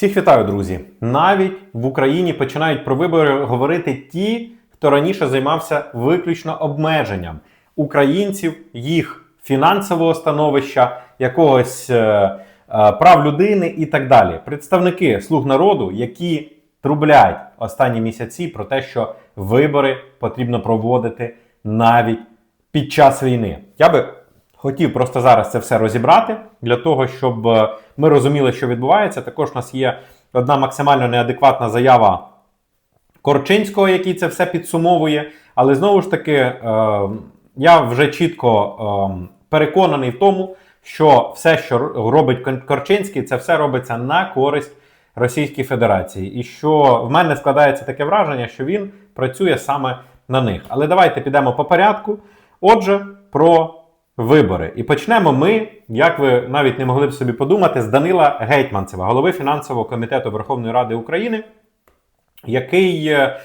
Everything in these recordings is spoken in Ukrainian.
Всіх вітаю, друзі! Навіть в Україні починають про вибори говорити ті, хто раніше займався виключно обмеженням українців, їх фінансового становища, якогось е, е, прав людини і так далі. Представники слуг народу, які трубляють останні місяці про те, що вибори потрібно проводити навіть під час війни. Я би хотів просто зараз це все розібрати для того, щоб е, ми розуміли, що відбувається. Також у нас є одна максимально неадекватна заява Корчинського, який це все підсумовує. Але знову ж таки, е, я вже чітко е, переконаний в тому, що все, що робить Корчинський, це все робиться на користь Російській Федерації. І що в мене складається таке враження, що він працює саме на них. Але давайте підемо по порядку. Отже, про вибори. І почнемо ми, як ви навіть не могли б собі подумати, з Данила Гетьманцева, голови фінансового комітету Верховної Ради України, який е,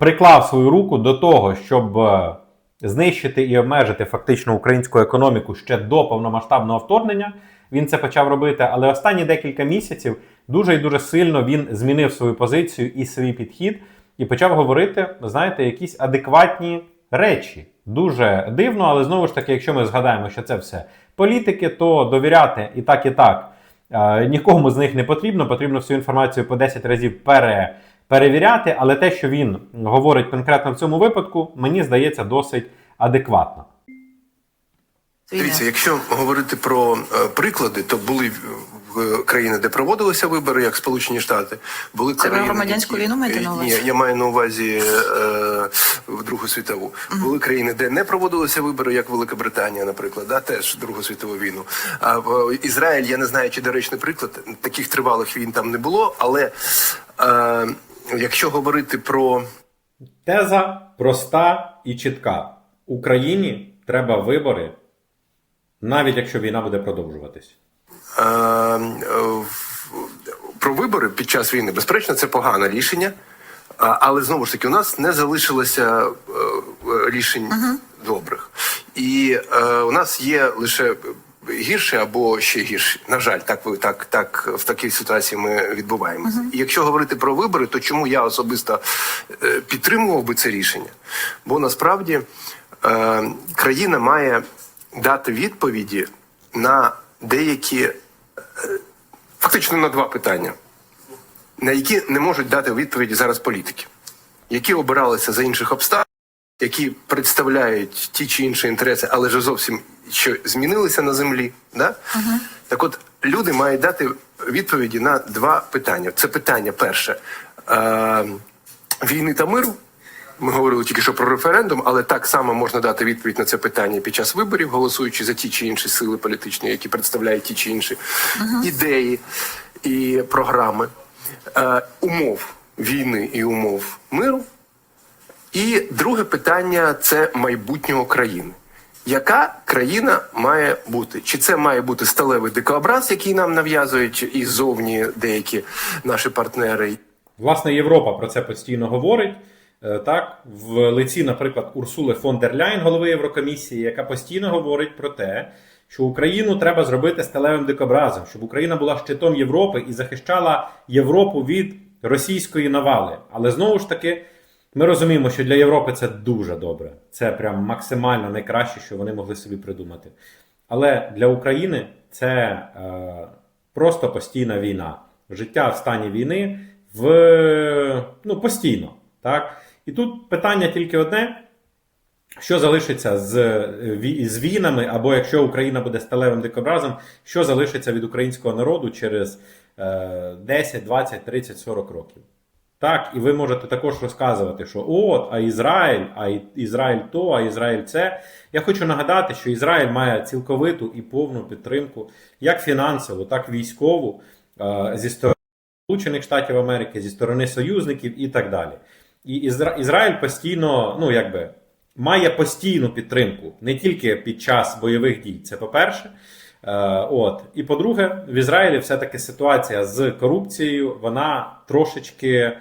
приклав свою руку до того, щоб е, знищити і обмежити фактично українську економіку ще до повномасштабного вторгнення. Він це почав робити, але останні декілька місяців дуже і дуже сильно він змінив свою позицію і свій підхід, і почав говорити, знаєте, якісь адекватні речі. Дуже дивно, але знову ж таки, якщо ми згадаємо, що це все політики, то довіряти і так, і так е, нікому з них не потрібно. Потрібно всю інформацію по 10 разів пере, перевіряти. Але те, що він говорить конкретно в цьому випадку, мені здається досить адекватно. Дивіться, якщо говорити про е, приклади, то були країни, де проводилися вибори, як Сполучені Штати, були Це країни, громадянську які- війну маєте на увазі? Ні, я маю на увазі е, в Другу світову. Були країни, де не проводилися вибори, як Велика Британія, наприклад, да, теж Другу світову війну. А в Ізраїль, я не знаю, чи доречний приклад, таких тривалих війн там не було, але е, якщо говорити про Теза проста і чітка. Україні треба вибори, навіть якщо війна буде продовжуватись. Е, е, в- про вибори під час війни, безперечно, це погане рішення. Але знову ж таки, у нас не залишилося е, рішень добрих. І е, у нас є лише гірше або ще гірше. На жаль, так так, так в такій ситуації ми відбуваємося. І якщо говорити про вибори, то чому я особисто е, підтримував би це рішення? Бо насправді е, країна має дати відповіді на деякі фактично на два питання, на які не можуть дати відповіді зараз політики, які обиралися за інших обставин, які представляють ті чи інші інтереси, але вже зовсім що змінилися на землі. Да? Так от люди мають дати відповіді на два питання. Це питання перше е, війни та миру. Ми говорили тільки що про референдум, але так само можна дати відповідь на це питання під час виборів, голосуючи за ті чи інші сили політичні, які представляють ті чи інші ідеї і програми, е, умов війни і умов миру. І друге питання це майбутнього країни. Яка країна має бути? Чи це має бути сталевий дикообраз, який нам нав'язують іззовні деякі наші партнери? Власне, Європа про це постійно говорить. Е, Так, в лиці, наприклад, Урсули фон дер Ляйн, голови Єврокомісії, яка постійно говорить про те, що Україну треба зробити сталевим дикобразом, щоб Україна була щитом Європи і захищала Європу від російської навали. Але знову ж таки, ми розуміємо, що для Європи це дуже добре. Це прям максимально найкраще, що вони могли собі придумати. Але для України це е, просто постійна війна. Життя в стані війни в ну, постійно. Так? І тут питання тільки одне: що залишиться з, з війнами, або якщо Україна буде сталевим дикобразом, що залишиться від українського народу через е, 10, 20, 30, 40 років. Так, і ви можете також розказувати, що от, а Ізраїль, а Ізраїль то, а Ізраїль це. Я хочу нагадати, що Ізраїль має цілковиту і повну підтримку, як фінансову, так і військову, е, зі сторони Сполучених Штатів Америки, зі сторони союзників і так далі. І Ізра... Ізраїль постійно, ну якби, має постійну підтримку не тільки під час бойових дій. Це по-перше. Е, от. І по-друге, в Ізраїлі все-таки ситуація з корупцією, вона трошечки е,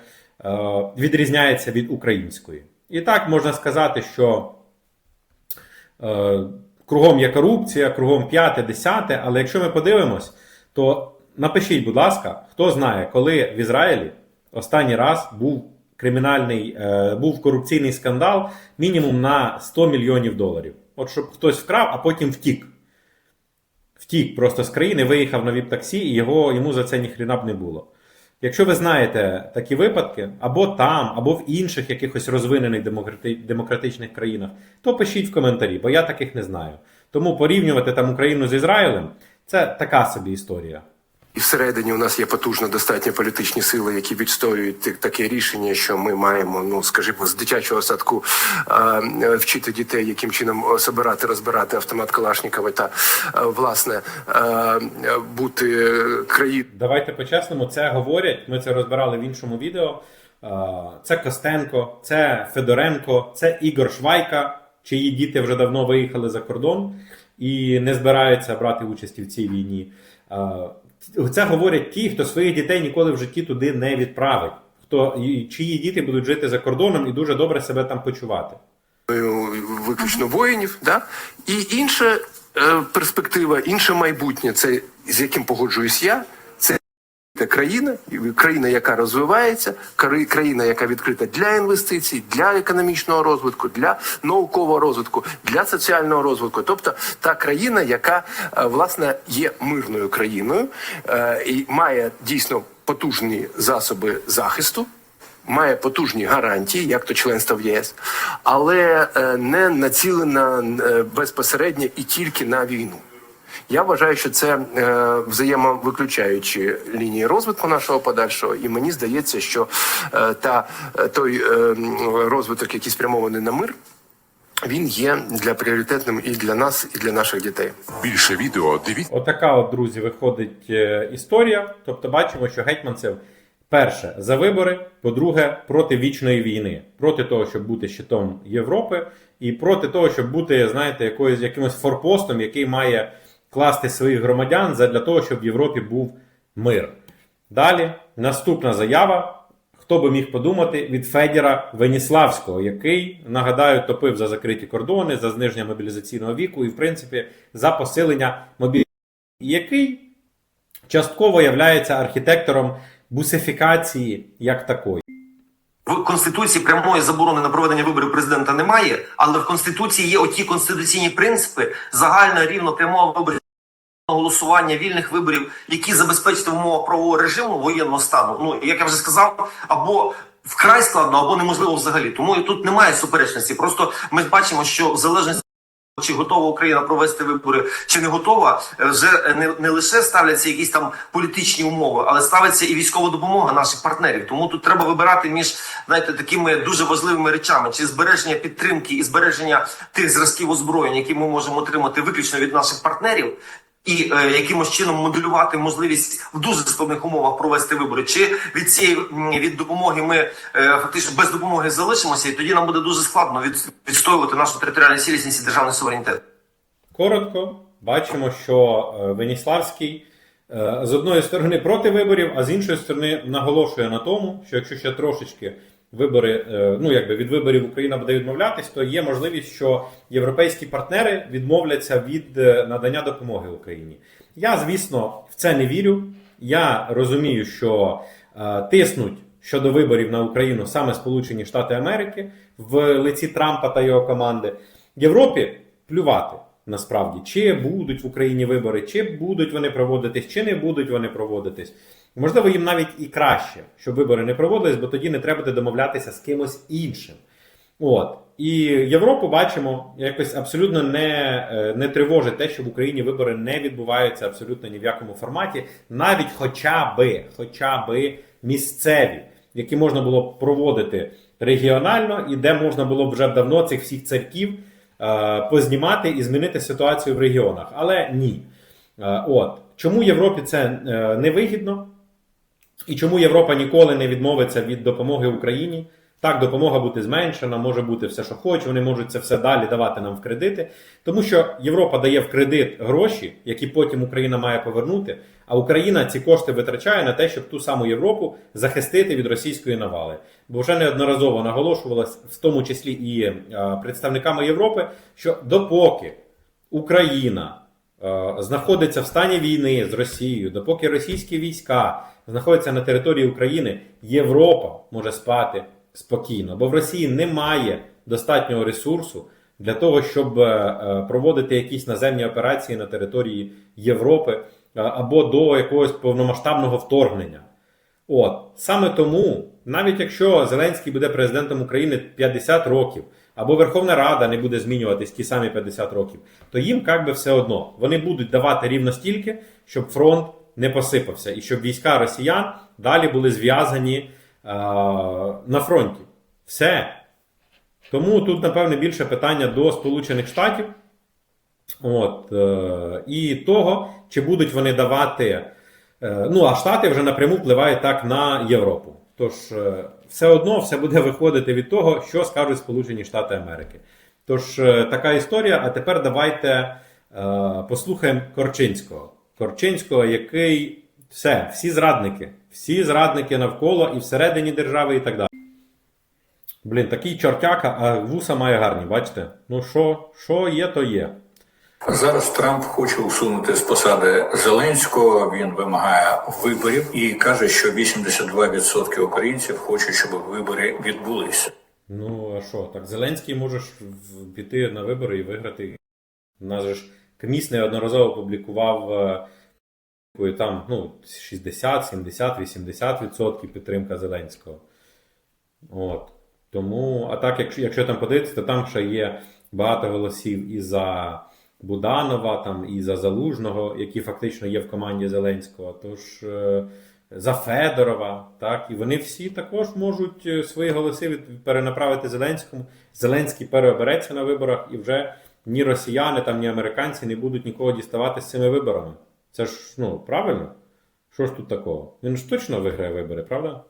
відрізняється від української. І так можна сказати, що е, кругом є корупція, кругом п'яте, десяте, але якщо ми подивимось, то напишіть, будь ласка, хто знає, коли в Ізраїлі останній раз був кримінальний, е, був корупційний скандал мінімум на 100 мільйонів доларів. От щоб хтось вкрав, а потім втік. Втік просто з країни, виїхав на віп-таксі, і його, йому за це ніхрена б не було. Якщо ви знаєте такі випадки, або там, або в інших якихось розвинених демократичних країнах, то пишіть в коментарі, бо я таких не знаю. Тому порівнювати там Україну з Ізраїлем це така собі історія. І всередині у нас є потужно достатньо політичні сили, які відстоюють таке рішення, що ми маємо, ну скажімо, з дитячого садку е, вчити дітей, яким чином е, собирати, розбирати автомат Калашникова та е, власне е, бути країною. Давайте по-чесному, це говорять. Ми це розбирали в іншому відео. Це Костенко, це Федоренко, це Ігор Швайка, чиї діти вже давно виїхали за кордон і не збираються брати участі в цій війні. Е, Це говорять ті, хто своїх дітей ніколи в житті туди не відправить. Хто чиї діти будуть жити за кордоном і дуже добре себе там почувати. виключно воїнів, да? і інша е, перспектива, інше майбутнє, це з яким погоджуюсь я, країна, країна, яка розвивається, країна, яка відкрита для інвестицій, для економічного розвитку, для наукового розвитку, для соціального розвитку. Тобто та країна, яка е, власне є мирною країною е, і має дійсно потужні засоби захисту має потужні гарантії, як то членство в ЄС, але е, не націлена безпосередньо і тільки на війну. Я вважаю, що це е, взаємовиключаючі лінії розвитку нашого подальшого, і мені здається, що е, та е, той е, розвиток, який спрямований на мир, він є для пріоритетним і для нас, і для наших дітей. Більше відео дивіться. Отака, от, друзі, виходить е, історія. Тобто, бачимо, що гетьманцев перше за вибори, по-друге, проти вічної війни, проти того, щоб бути щитом Європи, і проти того, щоб бути, знаєте, якоюсь якимось форпостом, який має класти своїх громадян для того, щоб в Європі був мир. Далі наступна заява. Хто би міг подумати від Федіра Веніславського, який, нагадаю, топив за закриті кордони, за зниження мобілізаційного віку і, в принципі, за посилення мобілізації, який частково являється архітектором бусифікації як такої. В конституції прямої заборони на проведення виборів президента немає, але в конституції є оті конституційні принципи загально рівно прямого виборів голосування вільних виборів, які забезпечать умови правового режиму воєнного стану. Ну як я вже сказав, або вкрай складно, або неможливо взагалі. Тому і тут немає суперечності. Просто ми бачимо, що в залежності. Чи готова Україна провести вибори, чи не готова, е, вже не, не лише ставляться якісь там політичні умови, але ставиться і військова допомога наших партнерів. Тому тут треба вибирати між знаєте такими дуже важливими речами: чи збереження підтримки і збереження тих зразків озброєнь, які ми можемо отримати виключно від наших партнерів. І е, якимось чином моделювати можливість в дуже складних умовах провести вибори, чи від цієї від допомоги ми е, фактично без допомоги залишимося, і тоді нам буде дуже складно від, відстоювати нашу територіальну цілісність і державний суверенітет. Коротко, бачимо, що е, Веніславський з одної сторони проти виборів, а з іншої сторони наголошує на тому, що якщо ще трошечки вибори, е, ну якби від виборів Україна буде відмовлятись, то є можливість, що європейські партнери відмовляться від е, надання допомоги Україні. Я, звісно, в це не вірю. Я розумію, що е, тиснуть щодо виборів на Україну саме Сполучені Штати Америки в лиці Трампа та його команди. Європі плювати насправді, чи будуть в Україні вибори, чи будуть вони проводитись, чи не будуть вони проводитись. Можливо, їм навіть і краще, щоб вибори не проводились, бо тоді не треба буде домовлятися з кимось іншим. От. І Європу бачимо, якось абсолютно не, е, не тривожить те, що в Україні вибори не відбуваються абсолютно ні в якому форматі, навіть хоча би, хоча би місцеві, які можна було б проводити регіонально, і де можна було б вже давно цих всіх церків познімати і змінити ситуацію в регіонах. Але ні. Е, от. Чому Європі це е, невигідно? І чому Європа ніколи не відмовиться від допомоги Україні? Так, допомога бути зменшена, може бути все, що хоче, вони можуть це все далі давати нам в кредити. Тому що Європа дає в кредит гроші, які потім Україна має повернути, а Україна ці кошти витрачає на те, щоб ту саму Європу захистити від російської навали. Бо вже неодноразово наголошувалось, в тому числі і е, представниками Європи, що допоки Україна е, знаходиться в стані війни з Росією, допоки російські війська знаходяться на території України, Європа може спати спокійно, бо в Росії немає достатнього ресурсу для того, щоб е, проводити якісь наземні операції на території Європи або до якогось повномасштабного вторгнення. От саме тому, навіть якщо Зеленський буде президентом України 50 років, або Верховна Рада не буде змінюватись ті самі 50 років, то їм як би все одно вони будуть давати рівно стільки, щоб фронт не посипався, і щоб війська росіян далі були зв'язані е, на фронті. Все. Тому тут, напевне, більше питання до Сполучених Штатів. От, е, і того, чи будуть вони давати. Е, ну, а Штати вже напряму впливають так на Європу. Тож, е, все одно все буде виходити від того, що скажуть Сполучені Штати Америки. Тож, така історія. А тепер давайте е, послухаємо Корчинського. Корчинського, який все, всі зрадники, всі зрадники навколо і всередині держави, і так далі. Блін, такий чортяка, а вуса має гарні, бачите? Ну що є, то є. Зараз Трамп хоче усунути з посади Зеленського. Він вимагає виборів і каже, що 82% українців хочуть, щоб вибори відбулися. Ну, а що, так Зеленський може піти на вибори і виграти. У нас же ж КМІС неодноразово публікував е, якою там ну, 60, 70, 80% підтримка Зеленського. От. Тому, а так, якщо, якщо там подивитися, то там ще є багато голосів і за Буданова, там, і за Залужного, які фактично є в команді Зеленського. Тож е, за Федорова, так, і вони всі також можуть е, свої голоси перенаправити Зеленському. Зеленський переобереться на виборах, і вже ні росіяни, там, ні американці не будуть нікого діставати з цими виборами. Це ж ну, правильно? Що ж тут такого? Він ж точно виграє вибори, правда?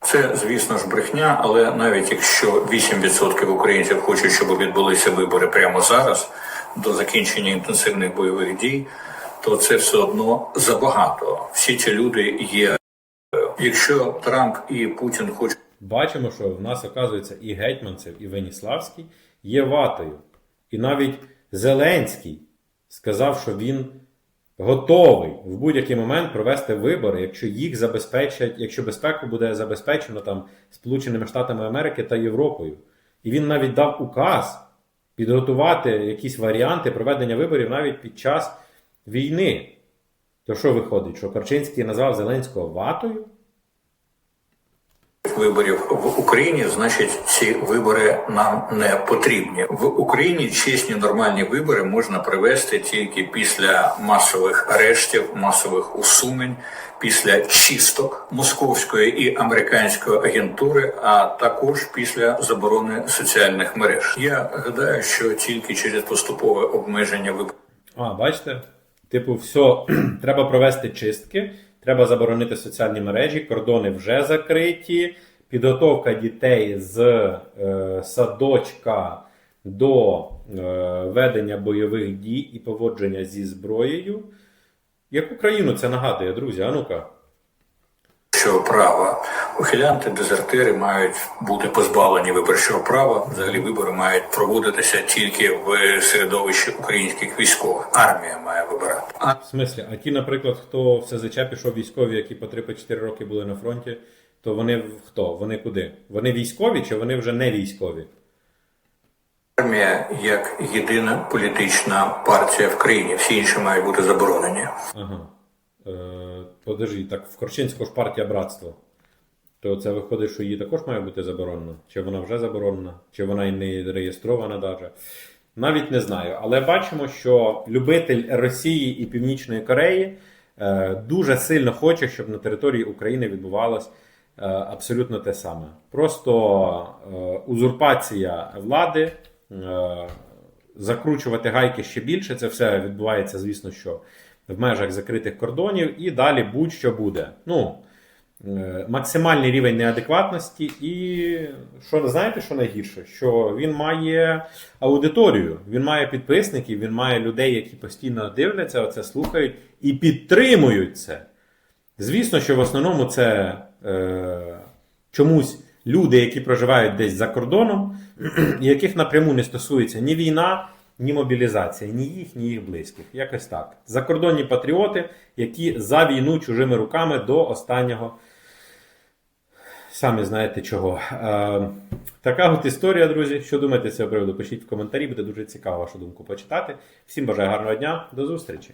Це, звісно ж, брехня, але навіть якщо 8% українців хочуть, щоб відбулися вибори прямо зараз, до закінчення інтенсивних бойових дій, то це все одно забагато. Всі ці люди є. Якщо Трамп і Путін хочуть. Бачимо, що в нас, оказується, і Гетьманцев, і Веніславський є ватою. І навіть Зеленський сказав, що він готовий в будь-який момент провести вибори, якщо їх забезпечать, якщо безпеку буде забезпечено там Сполученими Штатами Америки та Європою. І він навіть дав указ підготувати якісь варіанти проведення виборів навіть під час війни. То що виходить, що Корчинський назвав Зеленського ватою? Виборів в Україні, значить ці вибори нам не потрібні. В Україні чесні нормальні вибори можна провести тільки після масових арештів, масових усунень, після чисток московської і американської агентури, а також після заборони соціальних мереж. Я гадаю, що тільки через поступове обмеження виборів. А, бачите? Типу, все, треба провести чистки, треба заборонити соціальні мережі, кордони вже закриті, підготовка дітей з е, садочка до е, ведення бойових дій і поводження зі зброєю. Яку країну це нагадує, друзі? А ну-ка. Що права ухилянти, дезертири мають бути позбавлені виборчого права. Взагалі вибори мають проводитися тільки в середовищі українських військових. Армія має вибирати. А В смислі, а ті, наприклад, хто в СЗЧ пішов військові, які по 3-4 роки були на фронті, то вони хто? Вони куди? Вони військові чи вони вже не військові? армія як єдина політична партія в країні. Всі інші мають бути заборонені. Ага. Е, подожди, так в Корчинського ж партія братство. То це виходить, що її також має бути заборонена? Чи вона вже заборонена, чи вона і не реєстрована навіть? Навіть не знаю. Але бачимо, що любитель Росії і Північної Кореї е, дуже сильно хоче, щоб на території України відбувалось абсолютно те саме. Просто е, узурпація влади, е, закручувати гайки ще більше. Це все відбувається, звісно, що в межах закритих кордонів, і далі будь-що буде. Ну, е, максимальний рівень неадекватності, і що знаєте, що найгірше? Що він має аудиторію, він має підписників, він має людей, які постійно дивляться, оце слухають і підтримують це. Звісно, що в основному це е, чомусь люди, які проживають десь за кордоном, яких напряму не стосується ні війна, ні мобілізація, ні їх, ні їх близьких. Якось так. Закордонні патріоти, які за війну чужими руками до останнього. Самі знаєте чого. Е, така от історія, друзі. Що думаєте з цього приводу? Пишіть в коментарі, буде дуже цікаво вашу думку почитати. Всім бажаю гарного дня, до зустрічі!